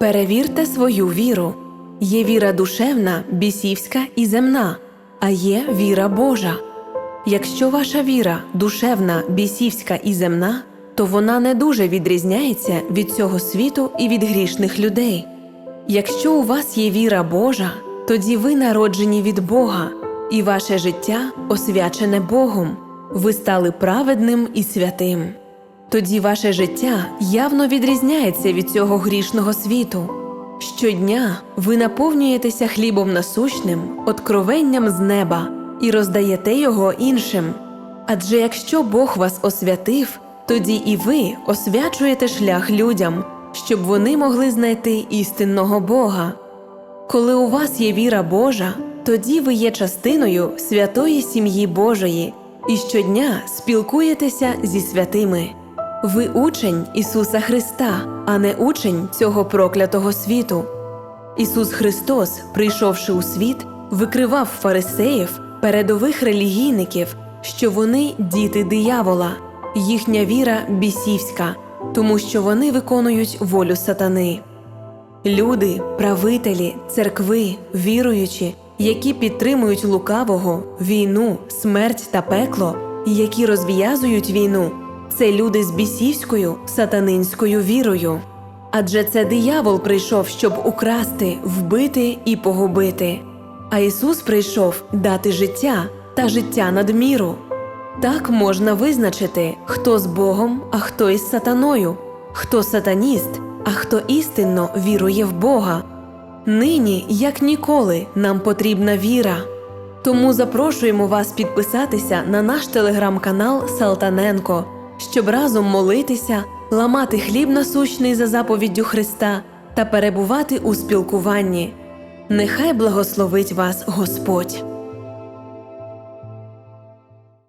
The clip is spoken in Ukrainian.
Перевірте свою віру. Є віра душевна, бісівська і земна, а є віра Божа. Якщо ваша віра душевна, бісівська і земна, то вона не дуже відрізняється від цього світу і від грішних людей. Якщо у вас є віра Божа, тоді ви народжені від Бога, і ваше життя освячене Богом, ви стали праведним і святим. Тоді ваше життя явно відрізняється від цього грішного світу. Щодня ви наповнюєтеся хлібом насущним, откровенням з неба і роздаєте його іншим. Адже якщо Бог вас освятив, тоді і ви освячуєте шлях людям, щоб вони могли знайти істинного Бога. Коли у вас є віра Божа, тоді ви є частиною святої сім'ї Божої і щодня спілкуєтеся зі святими. Ви учень Ісуса Христа, а не учень цього проклятого світу. Ісус Христос, прийшовши у світ, викривав фарисеїв, передових релігійників, що вони діти диявола, їхня віра бісівська, тому що вони виконують волю сатани. Люди, правителі, церкви, віруючі, які підтримують лукавого, війну, смерть та пекло, які розв'язують війну, це люди з бісівською сатанинською вірою. Адже це диявол прийшов, щоб украсти, вбити і погубити. А Ісус прийшов дати життя та життя надміру. Так можна визначити, хто з Богом, а хто із сатаною, хто сатаніст, а хто істинно вірує в Бога. Нині, як ніколи, нам потрібна віра. Тому запрошуємо вас підписатися на наш телеграм-канал Салтаненко, щоб разом молитися, ламати хліб насущний за заповіддю Христа та перебувати у спілкуванні. Нехай благословить вас Господь.